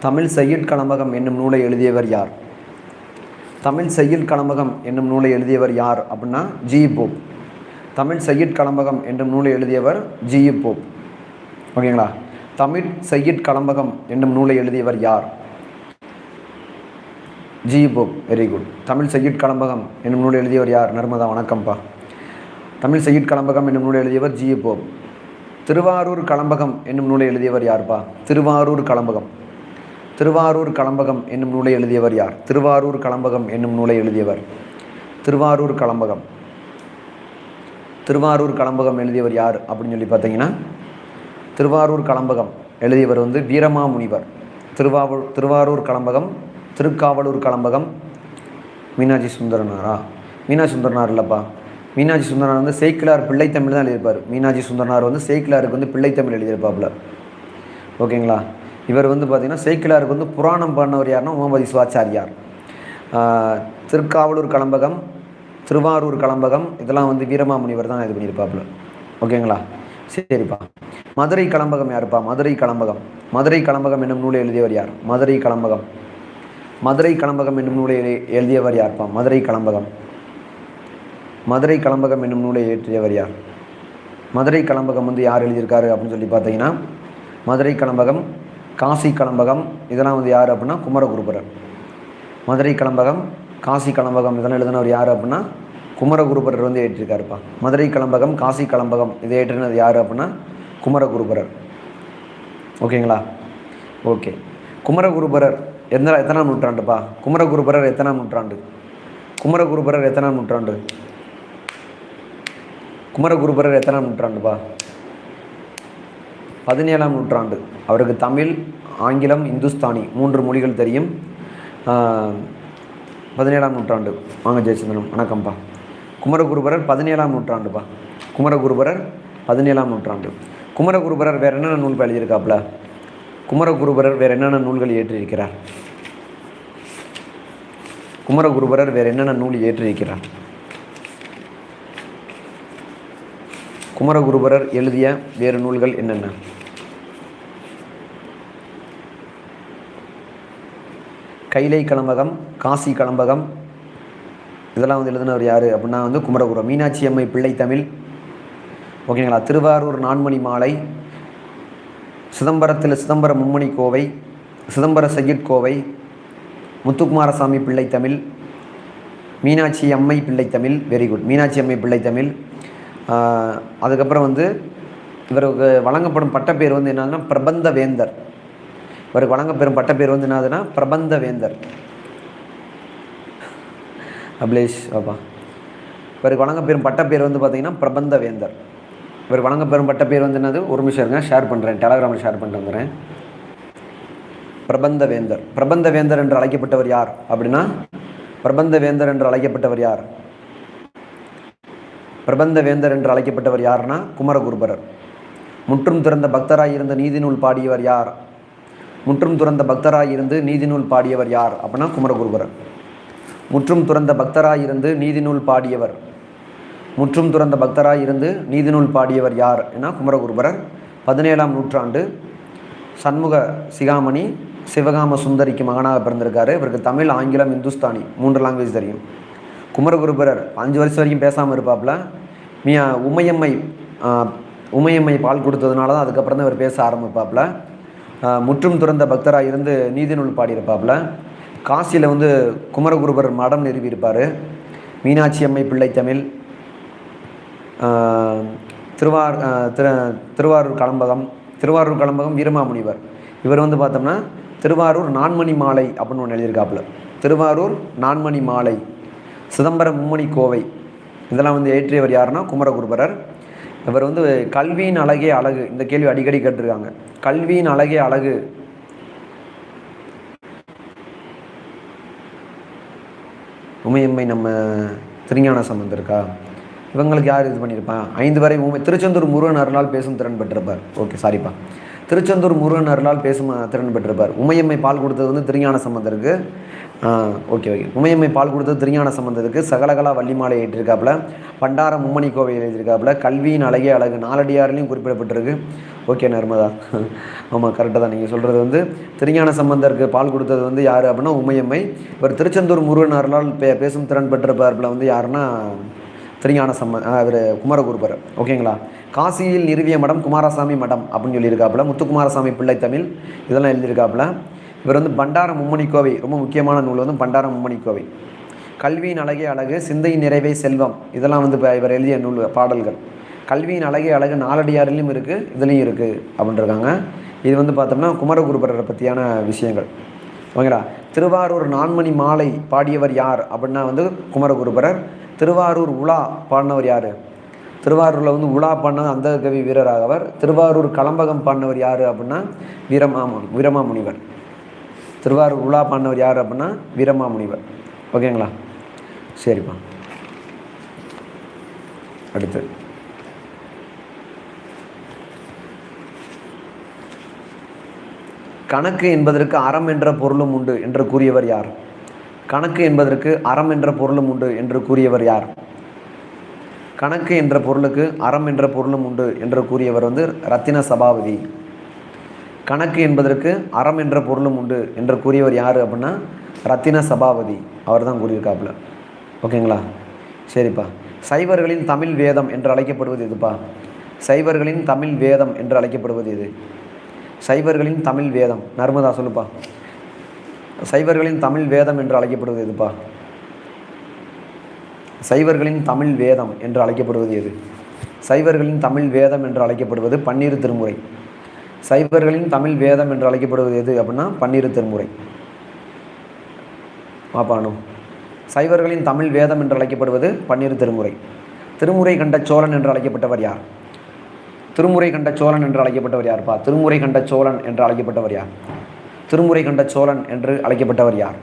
தமிழ் செய்யுட் கலம்பகம் என்னும் நூலை எழுதியவர் யார்? தமிழ் செய்யுட் கலம்பகம் என்னும் நூலை எழுதியவர் யார் அப்படின்னா ஜி. போப். தமிழ் செய்யுட் கலம்பகம் என்னும் நூலை எழுதியவர் ஜி. போப். ஓகேங்களா? தமிழ் செய்யுட் கலம்பகம் என்னும் நூலை எழுதியவர் யார்? G. Pope. Very good Tamil செய்யுட் கலம்பகம் என்னும் நூலை எழுதியவர் யார்? நர்மதா வணக்கம்ப்பா. தமிழ் செய்யுட் கலம்பகம் என்னும் நூலை எழுதியவர் ஜி. போப். திருவாரூர் கலம்பகம் என்னும் நூலை எழுதியவர் யார்ப்பா? திருவாரூர் கலம்பகம் திருவாரூர் கலம்பகம் என்னும் நூலை எழுதியவர் யார்? திருவாரூர் கலம்பகம் என்னும் நூலை எழுதியவர். திருவாரூர் கலம்பகம். திருவாரூர் கலம்பகம் எழுதியவர் யார் அப்படின்னு சொல்லி பார்த்தீங்கன்னா திருவாரூர் கலம்பகம் எழுதியவர் வந்து வீரமாமுனிவர். திருவாவூர் திருவாரூர் கலம்பகம் திருக்காவலூர் கலம்பகம் மீனாட்சி சுந்தரனாரா? மீனாட்சி சுந்தரனார் இல்லைப்பா. மீனாட்சி சுந்தரனார் வந்து சேக்கிலார் பிள்ளைத்தமிழ் தான் எழுதியிருப்பார். மீனாட்சி சுந்தரனார் வந்து சேக்கிலாருக்கு வந்து பிள்ளைத்தமிழ் எழுதியிருப்பாப்புல. ஓகேங்களா? இவர் வந்து பார்த்திங்கன்னா சேக்கிலாருக்கு வந்து புராணம் பண்ணவர் யாருன்னா உமாபதி சிவாச்சாரியார் திருக்காவலூர் கலம்பகம் திருவாரூர் கலம்பகம் இதெல்லாம் வந்து வீரமாமுனிவர் தான் இது பண்ணியிருப்பாப்புல. ஓகேங்களா? சரிப்பா. மதுரை கலம்பகம் யாருப்பா? மதுரை கலம்பகம். மதுரை கலம்பகம் என்னும் நூலை எழுதியவர் யார்? மதுரை கலம்பகம். மதுரை கலம்பகம் என்னும் நூலை எழு- எழுதியவர் யார்ப்பா? மதுரை கலம்பகம். மதுரை கலம்பகம் என்னும் நூலை இயற்றியவர் யார்? மதுரை கலம்பகம் வந்து யார் எழுதியிருக்காரு அப்படின்னு சொல்லி பார்த்தீங்கன்னா மதுரை கலம்பகம் காசி கலம்பகம் இதெல்லாம் வந்து யார் அப்படின்னா குமரகுருபரர். மதுரை கலம்பகம் காசி கலம்பகம் இதெல்லாம் எழுதினவர் யார் அப்படின்னா குமரகுருபரர் வந்து ஏற்றிருக்காருப்பா. மதுரை கலம்பகம் காசி கலம்பகம் இதை ஏற்றினது யார் அப்படின்னா குமரகுருபரர். ஓகேங்களா? ஓகே. குமரகுருபரர் எந்த எத்தனாம் நூற்றாண்டுப்பா? குமரகுருபரர் எத்தனாம் நூற்றாண்டு? குமரகுருபரர் எத்தனாம் நூற்றாண்டு? குமரகுருபரர் எத்தனாம் நூற்றாண்டுப்பா? பதினேழாம் நூற்றாண்டு. அவருக்கு தமிழ் ஆங்கிலம் இந்துஸ்தானி மூன்று மொழிகள் தெரியும். பதினேழாம் நூற்றாண்டு. வாங்க ஜெயச்சந்திரன் வணக்கம்ப்பா. குமரகுருபரர் பதினேழாம் நூற்றாண்டுப்பா. குமரகுருபரர் பதினேழாம் நூற்றாண்டு. குமரகுருபரர் வேறு என்னென்ன நூல்கள் எழுதியிருக்காப்புல? குமரகுருபரர் வேறு என்னென்ன நூல்கள் இயற்றியிருக்கிறார் குமரகுருபரர் வேறு என்னென்ன நூல் இயற்றியிருக்கிறார் குமரகுருபரர் எழுதிய வேறு நூல்கள் என்னென்ன? கைலை கலம்பகம் காசி கலம்பகம். இதெல்லாம் வந்து எழுதினவர் யார் அப்படின்னா வந்து குமரகுரம் மீனாட்சி அம்மை பிள்ளை தமிழ். ஓகேங்களா? திருவாரூர் நான்மணி மாலை. சிதம்பரத்தில் சிதம்பர மும்மணி கோவை. சிதம்பர சகிர்கோவை கோவை. முத்துக்குமாரசாமி பிள்ளை தமிழ். மீனாட்சி அம்மை பிள்ளை தமிழ். வெரி குட் மீனாட்சி அம்மை பிள்ளை தமிழ். அதுக்கப்புறம் வந்து இவருக்கு வழங்கப்படும் பட்டப்பேர் வந்து என்னன்னா பிரபந்த வேந்தர் இவருக்கு வழங்கப்பெறும் பட்டப்பேர் வந்து என்னதுன்னா பிரபந்த வேந்தர் அபிலேஷ் அப்பா இவருக்கு வழங்கப்பெறும் பட்டப்பேர் வந்து பார்த்தீங்கன்னா பிரபந்த வேந்தர் இவருக்கு வழங்கப்பெறும் பட்டப்பேர் வந்து என்னது? ஒரு நிமிஷம் இருங்க ஷேர் பண்ணுறேன் டெலகிராமில் ஷேர் பண்ணிட்டு வந்துடுறேன். பிரபந்த வேந்தர் பிரபந்த வேந்தர் என்று அழைக்கப்பட்டவர் யார்? அப்படின்னா பிரபந்த வேந்தர் என்று அழைக்கப்பட்டவர் யார்? பிரபந்த வேந்தர் என்று அழைக்கப்பட்டவர் யார்னா குமரகுருபரர். முற்றும் துறந்த பக்தராய் இருந்த நீதிநூல் பாடியவர் யார்? முற்றும் துறந்த பக்தராக இருந்து நீதிநூல் பாடியவர் யார் அப்படின்னா குமரகுருபரர் முற்றும் துறந்த பக்தராக இருந்து நீதிநூல் பாடியவர். முற்றும் துறந்த பக்தராக இருந்து நீதிநூல் பாடியவர் யார் என குமரகுருபரர் பதினேழாம் நூற்றாண்டு சண்முக சிகாமணி சிவகாம சுந்தரிக்கு மகனாக பிறந்திருக்காரு. இவருக்கு தமிழ் ஆங்கிலம் இந்துஸ்தானி மூன்று லாங்குவேஜ் தெரியும். குமரகுருபரர் அஞ்சு வருஷம் வரைக்கும் பேசாமல் இருப்பாப்புல மியா உமையம்மை உமையம்மை பால் கொடுத்ததுனால தான் அதுக்கப்புறம் தான் இவர் பேச ஆரம்பிப்பாப்புல முற்றும் துறந்த பக்தராக இருந்து நீதிநூல் பாடியிருப்பாப்புல. காசியில் வந்து குமரகுருபர் மடம் நிறுவியிருப்பார். மீனாட்சி அம்மை பிள்ளை தமிழ். திருவார் திரு திருவாரூர் கலம்பகம் திருவாரூர் கலம்பகம் வீரமாமுனிவர். இவர் வந்து பார்த்தோம்னா திருவாரூர் நான்மணி மாலை அப்படின்னு ஒன்று எழுதியிருக்காப்புல. திருவாரூர் நான்மணி மாலை சிதம்பரம் மும்மணி கோவை. இதெல்லாம் வந்து ஏற்றியவர் யாருன்னா குமரகுருபரர். இவர் வந்து கல்வியின் அழகே அழகு. இந்த கேள்வி அடிக்கடி கேட்டிருக்காங்க. கல்வியின் அழகே அழகு. உமையம்மை நம்ம திருஞான சம்பந்தம் இருக்கா? இவங்களுக்கு யார் இது பண்ணியிருப்பான் ஐந்து வரை உமை திருச்செந்தூர் முருகன் அருளால் பேசும் திறன் பெற்றிருப்பார். ஓகே சாரிப்பா. திருச்செந்தூர் முருகன் அருளால் பேசும் திறன் பெற்றிருப்பார். உமையம்மை பால் கொடுத்தது வந்து திருஞான சம்பந்தருக்கு. Okay okay. உமையம்மை பால் கொடுத்தது திருஞான சம்பந்தத்துக்கு சகலகலா வள்ளிமாலை ஏற்றிருக்காப்புல. பண்டார மும்மணி கோவை எழுதியிருக்காப்புல. கல்வியின் அழகே அழகு நாலடியாரிலையும் குறிப்பிடப்பட்டிருக்கு. ஓகே நர்மதா. ஆமாம் கரெக்டாக தான். நீங்கள் சொல்கிறது வந்து திருஞான சம்பந்தருக்கு பால் கொடுத்தது வந்து யார் அப்படின்னா உமையம்மை. இவர் திருச்செந்தூர் முருகன் அருளால் பே பேசும் திறன் பெற்றிருப்பார்ல வந்து யாருன்னா திருஞான சம்ம அவர் குமரகுருபர். ஓகேங்களா? காசியில் நிறுவிய மடம் குமாரசாமி மடம் அப்படின்னு சொல்லியிருக்காப்புல. முத்துக்குமாரசாமி பிள்ளை தமிழ். இதெல்லாம் எழுதியிருக்காப்புல. இவர் வந்து பண்டார மும்மணி கோவை ரொம்ப முக்கியமான நூல் வந்து பண்டார மும்மணி கோவை. கல்வியின் அழகே அழகு சிந்தையின் நிறைவே செல்வம். இதெல்லாம் வந்து இப்போ இவர் எழுதிய நூல் பாடல்கள். கல்வியின் அழகே அழகு நாலடியாரிலையும் இருக்குது இதுலேயும் இருக்குது அப்படின்ட்டுருக்காங்க இது வந்து பார்த்தோம்னா குமரகுருபரரை பற்றியான விஷயங்கள். ஓகேங்களா திருவாரூர் நான்மணி மாலை பாடியவர் யார் அப்படின்னா வந்து குமரகுருபரர். திருவாரூர் உலா பாடினவர் யார்? திருவாரூரில் வந்து உலா பாடினது அந்த கவி வீரராகவர். திருவாரூர் கலம்பகம் பாடினவர் யார் அப்படின்னா வீரமாமு வீரமாமுனிவர். திருவாரூர் உலா பாண்டவர் யார் அப்படின்னா வீரமாமுனிவர். ஓகேங்களா? சரிப்பா அடுத்து. கணக்கு என்பதற்கு அறம் என்ற பொருளும் உண்டு என்று கூறியவர் யார்? கணக்கு என்பதற்கு அறம் என்ற பொருளும் உண்டு என்று கூறியவர் யார்? கணக்கு என்ற பொருளுக்கு அறம் என்ற பொருளும் உண்டு என்று கூறியவர் வந்து ரத்தின சபாபதி. கணக்கு என்பதற்கு அறம் என்ற பொருளும் உண்டு என்று கூறியவர் யார் அப்படின்னா ரத்தின சபாபதி. அவர் தான் கூறியிருக்காப்புல. ஓகேங்களா? சரிப்பா. சைவர்களின் தமிழ் வேதம் என்று அழைக்கப்படுவது எதுப்பா? சைவர்களின் தமிழ் வேதம் என்று அழைக்கப்படுவது இது சைவர்களின் தமிழ் வேதம். நர்மதா சொல்லுப்பா. சைவர்களின் தமிழ் வேதம் என்று அழைக்கப்படுவது எதுப்பா? சைவர்களின் தமிழ் வேதம் என்று அழைக்கப்படுவது எது? சைவர்களின் தமிழ் வேதம் என்று அழைக்கப்படுவது பன்னீர் திருமுறை. சைவர்களின் தமிழ் வேதம் என்று அழைக்கப்படுவது எது அப்படின்னா பன்னிரு திருமுறை. பாப்பானு சைவர்களின் தமிழ் வேதம் என்று அழைக்கப்படுவது பன்னிரு திருமுறை. திருமுறை கண்ட சோழன் என்று அழைக்கப்பட்டவர் யார்? திருமுறை கண்ட சோழன் என்று அழைக்கப்பட்டவர் யார்ப்பா? திருமுறை கண்ட சோழன் என்று அழைக்கப்பட்டவர் யார்? திருமுறை கண்ட சோழன் என்று அழைக்கப்பட்டவர் யார்?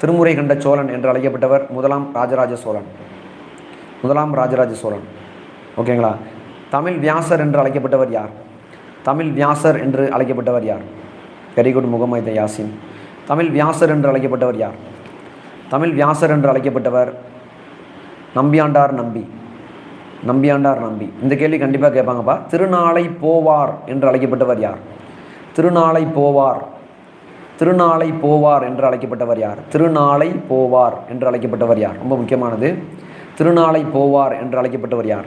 திருமுறை கண்ட சோழன் என்று அழைக்கப்பட்டவர் முதலாம் ராஜராஜ சோழன். முதலாம் ராஜராஜ சோழன். ஓகேங்களா? தமிழ் வியாசர் என்று அழைக்கப்பட்டவர் யார்? தமிழ் வியாசர் என்று அழைக்கப்பட்டவர் யார்? Very good Muhammad Yasin. Tamil வியாசர் என்று அழைக்கப்பட்டவர் யார்? தமிழ் வியாசர் என்று அழைக்கப்பட்டவர் நம்பியாண்டார் நம்பி. நம்பியாண்டார் நம்பி. இந்த கேள்வி கண்டிப்பாக கேட்பாங்கப்பா. திருநாளை போவார் என்று அழைக்கப்பட்டவர் யார்? திருநாளை போவார். திருநாளை போவார் என்று அழைக்கப்பட்டவர் யார்? திருநாளை போவார் என்று அழைக்கப்பட்டவர் யார்? ரொம்ப முக்கியமானது. திருநாளை போவார் என்று அழைக்கப்பட்டவர் யார்?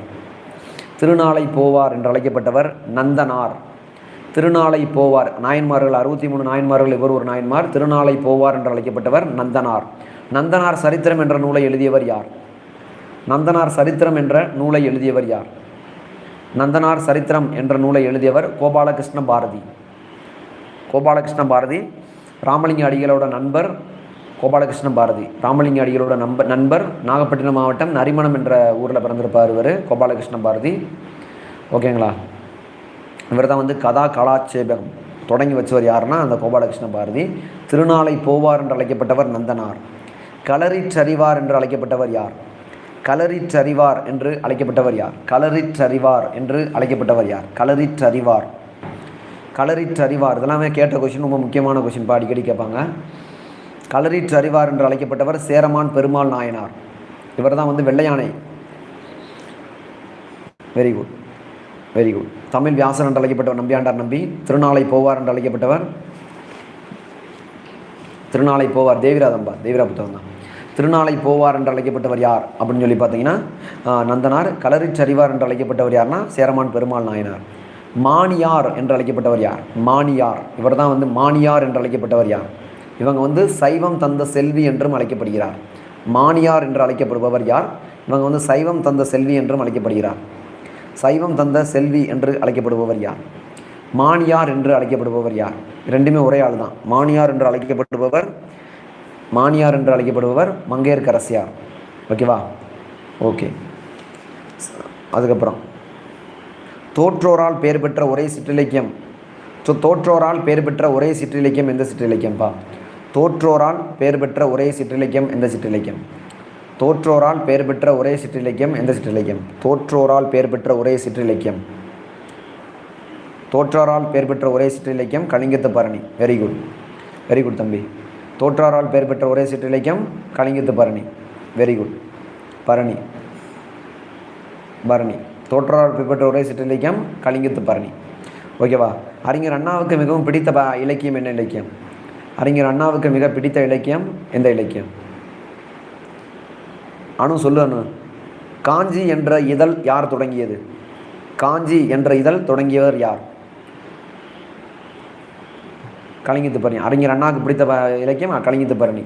திருநாளை போவார் என்று அழைக்கப்பட்டவர் நந்தனார். திருநாளை போவார். நாயன்மார்கள் அறுபத்தி மூணு நாயன்மார்கள் இவர் ஒரு நாயன்மார். திருநாளை போவார் என்று அழைக்கப்பட்டவர் நந்தனார். நந்தனார் சரித்திரம் என்ற நூலை எழுதியவர் யார்? நந்தனார் சரித்திரம் என்ற நூலை எழுதியவர் யார்? நந்தனார் சரித்திரம் என்ற நூலை எழுதியவர் கோபாலகிருஷ்ண பாரதி. கோபாலகிருஷ்ண பாரதி ராமலிங்க அடிகளோட நண்பர் கோபாலகிருஷ்ண பாரதி. ராமலிங்க அடிகளோட நண்பர் நண்பர் நாகப்பட்டினம் மாவட்டம் நரிமணம் என்ற ஊரில் பிறந்திருப்பார் இவர் கோபாலகிருஷ்ண பாரதி. ஓகேங்களா? இவர் தான் வந்து கதா கலாட்சேபகம் தொடங்கி வச்சவர் யாருன்னா அந்த கோபாலகிருஷ்ண பாரதி. திருநாளை போவார் என்று அழைக்கப்பட்டவர் நந்தனார். களரிச்சரிவார் என்று அழைக்கப்பட்டவர் யார்? களரிச்சரிவார் என்று அழைக்கப்பட்டவர் யார்? களரிச்சரிவார் என்று அழைக்கப்பட்டவர் யார்? களரிச்சரிவார் களரிச்சரிவார் இதெல்லாமே கேட்ட கொஷின் ரொம்ப முக்கியமான கொஷின் அடிக்கடி கேட்பாங்க. களரிச்சரிவார் என்று அழைக்கப்பட்டவர் சேரமான் பெருமாள் நாயனார். இவர் தான் வந்து வெள்ளையானை. Very good very good Tamil Vyasan என்று அழைக்கப்பட்டவர் நம்பியாண்டார் நம்பி திருநாளை போவார் என்று அழைக்கப்பட்டவர். திருநாளை போவார் தேவிராதம்பா தேவிரா புத்தகம் தான். திருநாளை போவார் என்று அழைக்கப்பட்டவர் யார் அப்படின்னு சொல்லி பார்த்தீங்கன்னா நந்தனார் நந்தனார் களரிச்சரிவார் என்று அழைக்கப்பட்டவர் யார்னா சேரமான் பெருமாள் நாயனார். மானியார் என்று அழைக்கப்பட்டவர் யார்? மானியார் இவர் தான் வந்து மானியார் என்று அழைக்கப்பட்டவர் யார்? இவங்க வந்து சைவம் தந்த செல்வி என்றும் அழைக்கப்படுகிறார். மானியார் என்று அழைக்கப்படுபவர் யார்? இவங்க வந்து சைவம் தந்த செல்வி என்றும் அழைக்கப்படுகிறார். சைவம் தந்த செல்வி என்று அழைக்கப்படுபவர் யார்? மானியார் என்று அழைக்கப்படுபவர் யார்? ரெண்டுமே ஒரே ஆள் தான். மானியார் என்று அழைக்கப்படுபவர் மானியார் என்று அழைக்கப்படுபவர் மங்கையர்க்கரசியார் ஓகேவா? ஓகே. அதுக்கப்புறம். தோற்றோரால் பெயர் பெற்ற ஒரே சிற்றிலக்கியம். ஸோ தோற்றோரால் பெயர் பெற்ற ஒரே சிற்றிலக்கியம் எந்த சிற்றிலக்கியம்ப்பா தோற்றோரால் பெயர் பெற்ற ஒரே சிற்றிலக்கியம் எந்த சிற்றிலக்கியம்? தோற்றோரால் பெயர் பெற்ற ஒரே சிற்றிலக்கியம் எந்த சிற்றிலக்கியம்? தோற்றோரால் பெயர் பெற்ற ஒரே சிற்றிலக்கியம். தோற்றாரால் பெயர் பெற்ற ஒரே சிற்றிலக்கியம் கலிங்கத்து Bharani very good very good தம்பி. தோற்றாரால் பெயர் பெற்ற ஒரே சிற்றிலக்கியம் கலிங்கத்து பரணி வெரி குட் பரணி. பரணி. தோற்றாரால் பெயர் பெற்ற ஒரே சிற்றிலக்கியம் கலிங்கத்து பரணி ஓகேவா அறிஞர் அண்ணாவுக்கு மிகவும் பிடித்த இலக்கியம் என்ன இலக்கியம்? அறிஞர் அண்ணாவுக்கு மிக பிடித்த இலக்கியம் எந்த இலக்கியம்? அனு சொல்லு அனு. காஞ்சி என்ற இதழ் யார் தொடங்கியது? காஞ்சி என்ற இதழ் தொடங்கியவர் யார்? கலிங்கத்து பரணி. அறிஞர் அண்ணாவுக்கு பிடித்த இலக்கியம் கலிங்கத்து பரணி.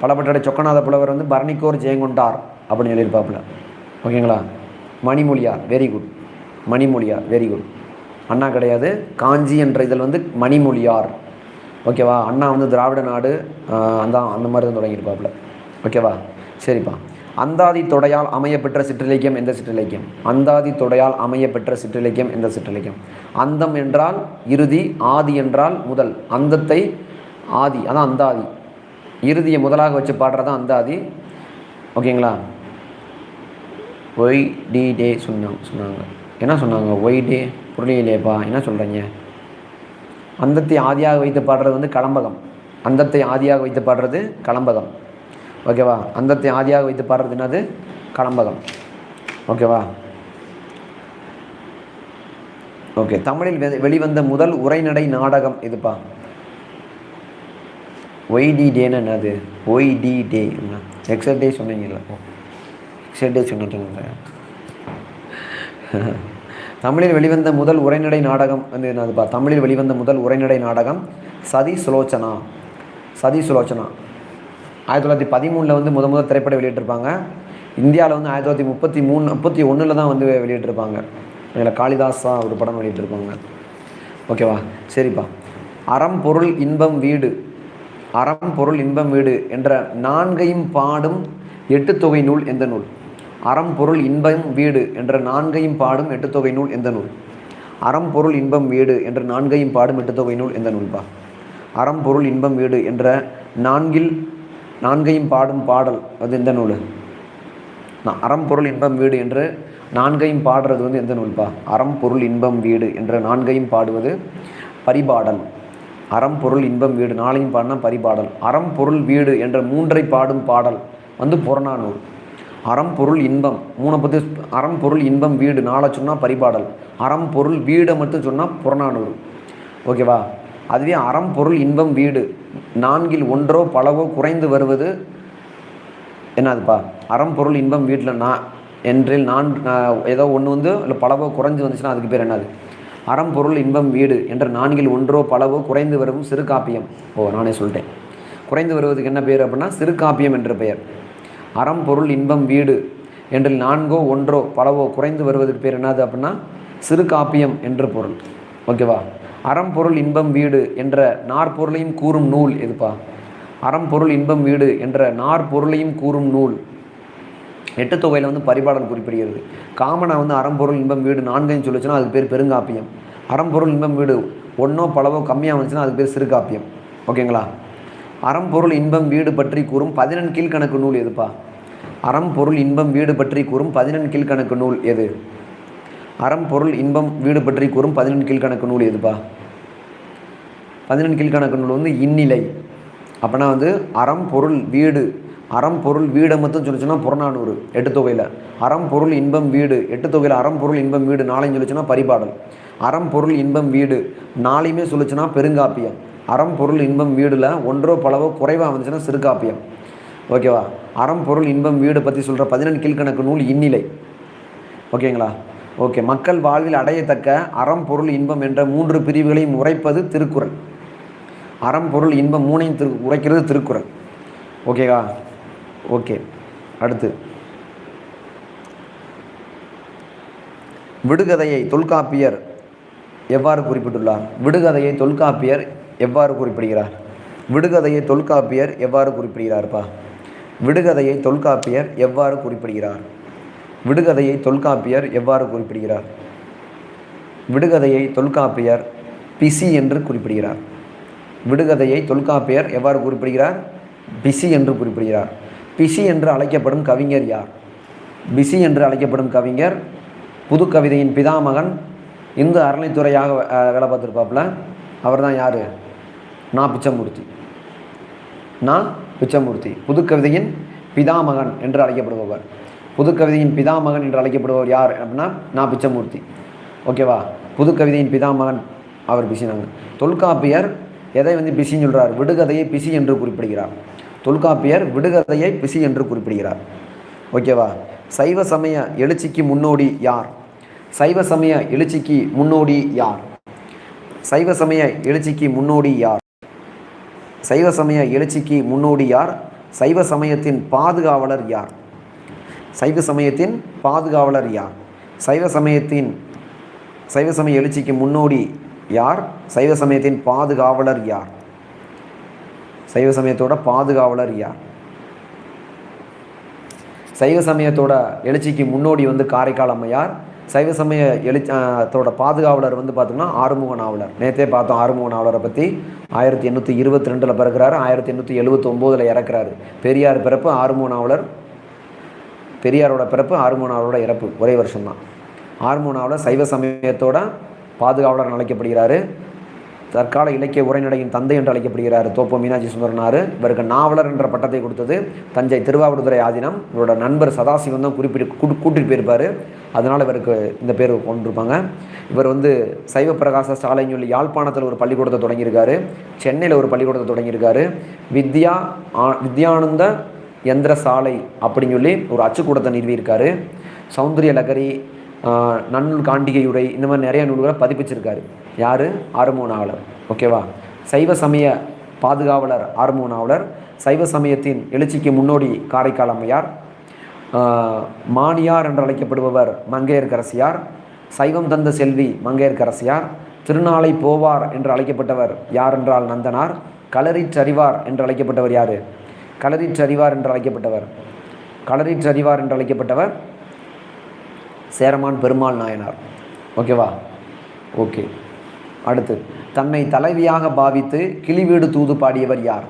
பலப்பட்டடை சொக்கநாத புலவர் வந்து பரணிக்கோர் ஜெயங்கொண்டார் அப்படின்னு எழுதியிருப்பாப்புல. ஓகேங்களா? Manimozhiyar very good Manimozhiyar very good Anna கிடையாது. காஞ்சி என்ற இதழ் வந்து மணிமொழியார். ஓகேவா? அண்ணா வந்து திராவிட நாடு அந்த அந்த மாதிரி தான் தொடங்கியிருப்பாப்புல. ஓகேவா? சரிப்பா. அந்தாதி தொடையால் அமையப்பெற்ற சிற்றிலக்கியம் எந்த சிற்றிலக்கியம்? அந்தாதி தொடையால் அமையப்பெற்ற சிற்றிலக்கியம் எந்த சிற்றிலக்கியம்? அந்தம் என்றால் இறுதி ஆதி என்றால் முதல். அந்தத்தை ஆதி அதான் அந்தாதி. இறுதியை முதலாக வச்சு பாடுறது அந்தாதி? ஓகேங்களா? ஒய் டி டே சொன்னாங்க சொன்னாங்க. என்ன சொன்னாங்க? ஒய் டே புரியலையேப்பா என்ன சொல்கிறீங்க அந்தத்தை ஆதியாக வைத்து பாடுறது வந்து களம்பகம் அந்தத்தை ஆதியாக வைத்து பாடுறது களம்பகம் ஓகேவா? அந்தத்தை ஆதியாக வைத்து பாடுறது என்னது? களம்பகம் ஓகேவா? ஓகே தமிழில் வெ- வெளிவந்த முதல் உரைநடை நாடகம் இதுப்பா ஒய்டி டேன்னு என்னது? ஒய்டி டே எக்ஸட் டே சொன்னீங்கல்ல. எக்ஸட் டே சொன்னீங்க தமிழில் வெளிவந்த முதல் உரைநடை நாடகம் வந்து என்னதுப்பா? தமிழில் வெளிவந்த முதல் உரைநடை நாடகம் சதி சுலோச்சனா. சதி சுலோச்சனா. ஆயிரத்தி தொள்ளாயிரத்தி பதிமூணில் வந்து முத முதல் திரைப்படம் வெளியிட்டிருப்பாங்க. இந்தியாவில் வந்து ஆயிரத்தி தொள்ளாயிரத்தி முப்பத்தி மூணு முப்பத்தி ஒன்றில் தான் வந்து வெளியிட்டிருப்பாங்க. இதில் காளிதாஸா ஒரு படம் வெளியிட்டிருப்பாங்க. ஓகேவா? சரிப்பா. அறம் பொருள் இன்பம் வீடு. அறம் பொருள் இன்பம் வீடு என்ற நான்கையும் பாடும் எட்டு தொகை நூல் எந்த நூல்? அறம் பொருள் இன்பம் வீடு என்ற நான்கையும் பாடும் எட்டு தொகை நூல் எந்த நூல்? அறம் பொருள் இன்பம் வீடு என்ற நான்கையும் பாடும் எட்டு தொகை நூல் எந்த நூல்பா? அறம் பொருள் இன்பம் வீடு என்ற நான்கில் நான்கையும் பாடும் பாடல் அது எந்த நூல்? நான் அறம் பொருள் இன்பம் வீடு என்று நான்கையும் பாடுறது வந்து எந்த நூல்பா? அறம் பொருள் இன்பம் வீடு என்ற நான்கையும் பாடுவது பரிபாடல். அறம் பொருள் இன்பம் வீடு நாளையும் பாடினா பரிபாடல். அறம் பொருள் வீடு என்ற மூன்றை பாடும் பாடல் வந்து புறநானூறு அறம் பொருள் இன்பம் மூணை பற்றி அறம் பொருள் இன்பம் வீடு நாளை சொன்னால் பரிபாடல். அறம் பொருள் வீடை மட்டும் சொன்னால் புறநானூறு ஓகேவா? அதுவே அறம் பொருள் இன்பம் வீடு. நான்கில் ஒன்றோ பலவோ குறைந்து வருவது என்னதுப்பா? அறம் பொருள் இன்பம் வீட்டில் நான் என்றில் நான் ஏதோ ஒன்று வந்து இல்லை பலவோ குறைஞ்சு வந்துச்சுன்னா அதுக்கு பேர் என்னது? அறம் பொருள் இன்பம் வீடு என்ற நான்கில் ஒன்றோ பலவோ குறைந்து வரும் சிறு காப்பியம் ஓ நானே சொல்லிட்டேன். குறைந்து வருவதுக்கு என்ன பேர் அப்படின்னா சிறு காப்பியம் என்ற பெயர். அறம் பொருள் இன்பம் வீடு என்றில் நான்கோ ஒன்றோ பலவோ குறைந்து வருவதற்கு பேர் என்னது அப்படின்னா சிறு காப்பியம் என்று பொருள். ஓகேவா? அறம்பொருள் இன்பம் வீடு என்ற நாற்பொருளையும் கூறும் நூல் எதுப்பா? அறம்பொருள் இன்பம் வீடு என்ற நாற்பொருளையும் கூறும் நூல். எட்டு தொகையில் வந்து பரிபாடல் குறிப்பிடுகிறது. காமனா வந்து அறம்பொருள் இன்பம் வீடு நான்கையும் சொல்லிச்சுன்னா அதுக்கு பேர் பெருங்காப்பியம். அறம்பொருள் இன்பம் வீடு ஒன்றோ பலவோ கம்மியாக வந்துச்சுன்னா அதுக்கு பேர் சிறுகாப்பியம். ஓகேங்களா? அறம்பொருள் இன்பம் வீடு பற்றி கூறும் பதினெண் கீழ்கணக்கு நூல் எதுப்பா? அறம்பொருள் இன்பம் வீடு பற்றி கூறும் பதினெண் கீழ்கணக்கு நூல் எது? அறம்பொருள் இன்பம் வீடு பற்றி கூறும் பதினெண் கீழ்கணக்கு நூல் எதுப்பா? பதினெண் கீழ்கணக்கு நூல் வந்து இந்நிலை அப்படின்னா வந்து அறம் பொருள் வீடு. அறம் பொருள் வீடை மட்டும் சொல்லிச்சுன்னா புறநானூறு எட்டு தொகையில். அறம் பொருள் இன்பம் வீடு. எட்டு தொகையில் அறம் பொருள் இன்பம் வீடு நாளையும் சொல்லிச்சுன்னா பரிபாடல். அறம் பொருள் இன்பம் வீடு நாளையுமே சொல்லிச்சுன்னா பெருங்காப்பியம். அறம் பொருள் இன்பம் வீடில் ஒன்றோ பலவோ குறைவாக வந்துச்சுன்னா சிறுகாப்பியம். ஓகேவா? அறம் பொருள் இன்பம் வீடு பற்றி சொல்கிற பதினெண் கீழ்கணக்கு நூல் இந்நிலை ஓகேங்களா? ஓகே மக்கள் வாழ்வில் அடையத்தக்க அறம் பொருள் இன்பம் என்ற மூன்று பிரிவுகளையும் உரைப்பது திருக்குறள். அறம் பொருள் இன்பம் மூணையும் திரு உரைக்கிறது திருக்குறள். ஓகேவா ஓகே அடுத்து. விடுகதையை தொல்காப்பியர் எவ்வாறு குறிப்பிட்டுள்ளார்? விடுகதையை தொல்காப்பியர் எவ்வாறு குறிப்பிடுகிறார்? விடுகதையை தொல்காப்பியர் எவ்வாறு குறிப்பிடுகிறார்ப்பா? விடுகதையை தொல்காப்பியர் எவ்வாறு குறிப்பிடுகிறார்? விடுகதையை தொல்காப்பியர் எவ்வாறு குறிப்பிடுகிறார்? விடுகதையை தொல்காப்பியர் பிசி என்று குறிப்பிடுகிறார். விடுகதையை தொல்காப்பியர் எவ்வாறு குறிப்பிடுகிறார்? பிசி என்று குறிப்பிடுகிறார். பிசி என்று அழைக்கப்படும் கவிஞர் யார்? பிசி என்று அழைக்கப்படும் கவிஞர் புதுக்கவிதையின் பிதாமகன் இந்து அறநிலைத்துறையாக வேலை பார்த்துருப்பாப்புல. அவர் தான் யார் நான் பிச்சமூர்த்தி நான் பிச்சமூர்த்தி புதுக்கவிதையின் பிதாமகன் என்று அழைக்கப்படுபவர். புதுக்கவிதையின் பிதாமகன் என்று அழைக்கப்படுபவர் யார் அப்படின்னா நான் பிச்சமூர்த்தி ஓகேவா? புதுக்கவிதையின் பிதாமகன் அவர் பிசினாங்க. தொல்காப்பியர் எதை வந்து பிசின்னு சொல்கிறார் விடுகதையை பிசி என்று குறிப்பிடுகிறார். தொல்காப்பியர் விடுகதையை பிசி என்று குறிப்பிடுகிறார். ஓகேவா? சைவ சமய எழுச்சிக்கு முன்னோடி யார்? சைவ சமய எழுச்சிக்கு முன்னோடி யார்? சைவ சமய எழுச்சிக்கு முன்னோடி யார்? சைவ சமய எழுச்சிக்கு முன்னோடி யார்? சைவ சமயத்தின் பாதுகாவலர் யார்? சைவ சமயத்தின் பாதுகாவலர் யார்? சைவ சமயத்தின் சைவ சமய எழுச்சிக்கு முன்னோடி யார்? சைவ சமயத்தின் பாதுகாவலர் யார்? சைவ சமயத்தோட பாதுகாவலர் யார்? சைவ சமயத்தோட எழுச்சிக்கு முன்னோடி வந்து காரைக்கால் அம்மையார். சைவ சமய எழுச்சி பாதுகாவலர் வந்து பார்த்தோம்னா ஆறுமுக நாவலர். நேற்றே பார்த்தோம் ஆறுமுக நாவலரை பற்றி ஆயிரத்தி எண்ணூற்றி இருபத்தி ரெண்டில் பிறக்கிறாரு. ஆயிரத்தி எண்ணூற்றி எழுபத்தி ஒம்போதில் இறக்குறாரு. பெரியார் பிறப்பு ஆறுமுக நாவலர். பெரியாரோட பிறப்பு ஆர்மோனாவோட இறப்பு. ஒரே வருஷம்தான். ஆர்மோனாவில் சைவ சமயத்தோட பாதுகாவலர் அழைக்கப்படுகிறார். தற்கால இலக்கிய உரைநடையின் தந்தை என்று அழைக்கப்படுகிறார் தோப்போ மீனாட்சி சுந்தரனார் இவருக்கு நாவலர் என்ற பட்டத்தை கொடுத்தது தஞ்சை திருவாவடுதுறை ஆதீனம். இவரோட நண்பர் சதாசிவம் தான் குறிப்பிட்டு கூட்டு கூட்டிட்டு போயிருப்பார் அதனால் இவருக்கு இந்த பேர் கொண்டிருப்பாங்க. இவர் வந்து சைவ பிரகாச சாலைன்னு சொல்லி யாழ்ப்பாணத்தில் ஒரு பள்ளிக்கூடத்தை தொடங்கியிருக்காரு. சென்னையில் ஒரு பள்ளிக்கூடத்தை தொடங்கியிருக்காரு. வித்யா ஆ- வித்யானந்த எந்திர சாலை அப்படின்னு சொல்லி ஒரு அச்சுக்கூடத்தை நிறுவியிருக்காரு. சௌந்தரிய லகரி நன்னூல் காண்டிகையுரை இந்த மாதிரி நிறைய நூல்களை பதிப்பிச்சிருக்காரு. யார்? ஆறுமுக நாவலர் ஓகேவா? சைவ சமய பாதுகாவலர் ஆறுமுக நாவலர் சைவ சமயத்தின் எழுச்சிக்கு முன்னோடி காரைக்கால் அம்மையார். மானியார் என்று அழைக்கப்படுபவர் மங்கையர்க்கரசியார். சைவம் தந்த செல்வி மங்கையர்கரசியார் திருநாளை போவார் என்று அழைக்கப்பட்டவர் யார் என்றால் நந்தனார். களரிற்றறிவார் என்று அழைக்கப்பட்டவர் யார்? களரிற்றறிவார் என்று அழைக்கப்பட்டவர். களரிற்றறிவார் என்று அழைக்கப்பட்டவர் சேரமான் பெருமாள் நாயனார். ஓகேவா ஓகே அடுத்து தன்னை தலைவியாக பாவித்து கிளிவீடு தூது பாடியவர் யார்?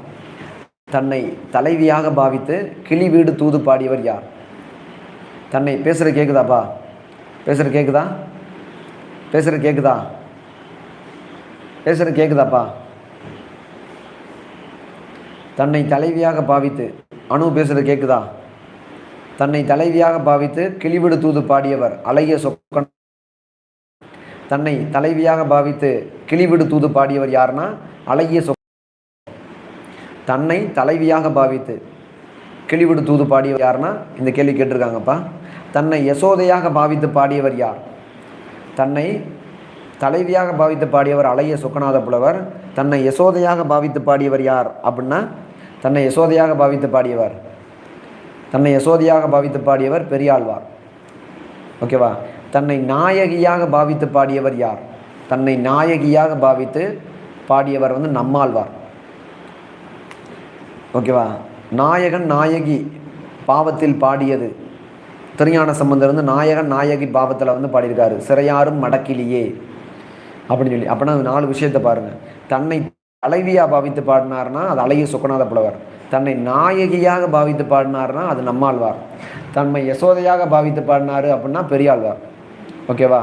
தன்னை தலைவியாக பாவித்து கிளிவீடு தூது பாடியவர் யார்? தன்னை பேசுகிற கேட்குதாப்பா பேசுகிற கேட்குதா பேசுகிற கேட்குதா பேசுகிற கேட்குதாப்பா தன்னை தலைவியாக பாவித்து அணு பேசுகிறது கேட்குதா தன்னை தலைவியாக பாவித்து கிளிவிடு தூது பாடியவர் அழகிய சொக்கன். தன்னை தலைவியாக பாவித்து கிளிவிடு தூது பாடியவர் யாருன்னா அழகிய சொ தன்னை தலைவியாக பாவித்து கிளிவிடு தூது பாடியவர் யாருன்னா இந்த கேள்வி கேட்டிருக்காங்கப்பா. தன்னை யசோதையாக பாவித்து பாடியவர் யார்? தன்னை தலைவியாக பாவித்து பாடியவர் அழகிய சொக்கநாத புலவர் தன்னை யசோதையாக பாவித்து பாடியவர் யார் அப்படின்னா தன்னை யசோதையாக பாவித்து பாடியவர். தன்னை யசோதையாக பாவித்து பாடியவர் பெரியாழ்வார். ஓகேவா தன்னை நாயகியாக பாவித்து பாடியவர் யார்? தன்னை நாயகியாக பாவித்து பாடியவர் வந்து நம்மாழ்வார். ஓகேவா நாயகன் நாயகி பாவத்தில் பாடியது. திருஞான சம்பந்தர் வந்து நாயகன் நாயகி பாவத்தில் வந்து பாடியிருக்காரு. சிறையாரும் மடக்கிலேயே. அப்படின்னு சொல்லி அப்படின்னா அது நாலு விஷயத்தை பாருங்கள் தன்னை தலைவியாக பாவித்து பாடினார்னா அது அழகிய சுக்கநாத புலவர். தன்னை நாயகியாக பாவித்து பாடினார்னா அது நம்மாழ்வார். தன்னை யசோதையாக பாவித்து பாடினாரு அப்படின்னா பெரியாழ்வார். ஓகேவா?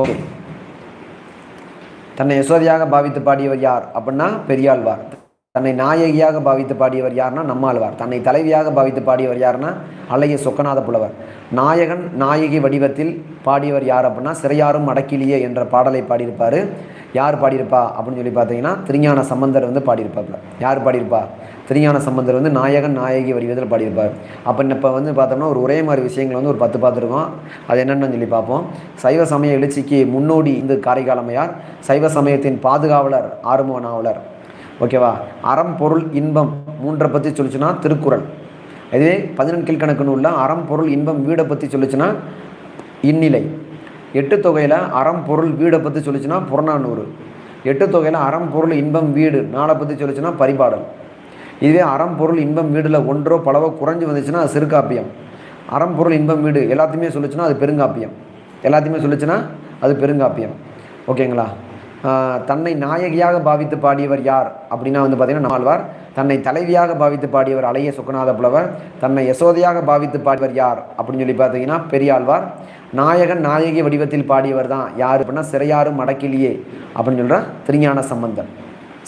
ஓகே. தன்னை யசோதையாக பாவித்து பாடியவர் யார் அப்படின்னா பெரியாழ்வார். தன்னை நாயகியாக பாவித்து பாடியவர் யார்னா நம்மாழ்வார். தன்னை தலைவியாக பாவித்து பாடியவர் யார்னா அழகிய சொக்கநாத புலவர். நாயகன் நாயகி வடிவத்தில் பாடியவர் யார் அப்படின்னா சிறையாரும் அடக்கிலியே என்ற பாடலை பாடியிருப்பார். யார் பாடியிருப்பா அப்படின்னு சொல்லி பார்த்தீங்கன்னா திருஞான சம்பந்தர் வந்து பாடியிருப்பாப்புல. யார் பாடியிருப்பா? திருஞான சம்பந்தர் வந்து நாயகன் நாயகி வடிவத்தில் பாடியிருப்பார். அப்போ இப்போ வந்து பார்த்தோம்னா ஒரு ஒரே மாதிரி விஷயங்கள் வந்து ஒரு பத்து பார்த்துருக்கோம் அது என்னென்னு சொல்லி பார்ப்போம் சைவ சமய எழுச்சிக்கு முன்னோடி இந்த காரைக்காலமையார் சைவ சமயத்தின் பாதுகாவலர் ஆறுமுக நாவலர் ஓகேவா? அறம் பொருள் இன்பம் மூன்றை பற்றி சொல்லிச்சுன்னா திருக்குறள். இதுவே பதினெண் கீழ்கணக்கு நூலில் அறம் பொருள் இன்பம் வீடை பற்றி சொல்லிச்சுன்னா இந்நிலை. எட்டு தொகையில் அறம் பொருள் வீடை பற்றி சொல்லிச்சுன்னா புறநானூறு. எட்டு தொகையில் அறம் பொருள் இன்பம் வீடு நாளை பற்றி சொல்லிச்சுன்னா பரிபாடல். இதுவே அறம் பொருள் இன்பம் வீடில் ஒன்றோ பலவோ குறைஞ்சி வந்துச்சுன்னா அது சிறுகாப்பியம். அறம் பொருள் இன்பம் வீடு எல்லாத்தையுமே சொல்லிச்சுன்னா அது பெருங்காப்பியம். எல்லாத்தையுமே சொல்லிச்சுன்னா அது பெருங்காப்பியம். ஓகேங்களா? தன்னை நாயகியாக பாவித்து பாடியவர் யார்? அப்படின்னா வந்து பார்த்தீங்கன்னா நம்மாழ்வார் தன்னை தலைவியாக பாவித்து பாடியவர் அலைய சுக்கநாத புலவர். தன்னை யசோதையாக பாவித்து பாடியவர் யார்? அப்படின்னு சொல்லி பார்த்தீங்கன்னா பெரியாழ்வார் நாயகன் நாயகி வடிவத்தில் பாடியவர் தான் யார்? அப்படின்னா சிறையாரும் மடக்கிலியே அப்படின்னு சொல்கிற திருஞான சம்பந்தன்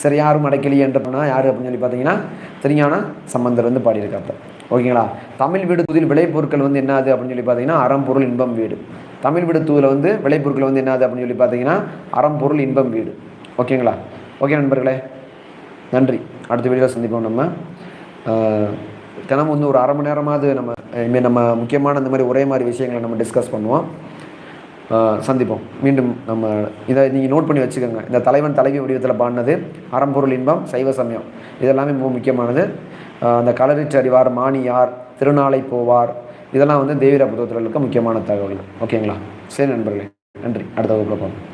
சிறையாரும் மடக்கிலியே என்று பண்ணால் யார் அப்படின்னு சொல்லி பார்த்தீங்கன்னா திருஞான சம்பந்தர் வந்து பாடியிருக்காப்புல ஓகேங்களா? தமிழ் வீடு புதில் விளைபொருட்கள் வந்து என்னது அப்படின்னு சொல்லி பார்த்தீங்கன்னா அறம்பொருள் இன்பம் வீடு. தமிழ் வீடு வந்து விளைபொருட்கள் வந்து என்னது அப்படின்னு சொல்லி பார்த்தீங்கன்னா அறம்பொருள் இன்பம் வீடு. ஓகேங்களா ஓகே நண்பர்களே. நன்றி. அடுத்த வீடியோவில் சந்திப்போம் நம்ம. தினமும் வந்து ஒரு அரை மணி நேரமாவது நம்ம இனிமேல் நம்ம முக்கியமான இந்த மாதிரி ஒரே மாதிரி விஷயங்களை நம்ம டிஸ்கஸ் பண்ணுவோம். சந்திப்போம். மீண்டும் நம்ம இதை நீங்கள் நோட் பண்ணி வச்சுக்கோங்க. இந்த தலைவன் தலைவி வடிவத்தில் பாடினது அறம்பொருள் இன்பம் சைவ சமயம். இதெல்லாமே மிக முக்கியமானது. அந்த களரிச்சு அறிவார் மாணியார் திருநாளை போவார் இதெல்லாம் வந்து தேவிர புத்தகத்தில் இருக்க முக்கியமான தகவல் ஓகேங்களா? சரி நண்பர்களே நன்றி. அடுத்த வகுப்பில் பார்ப்போம்.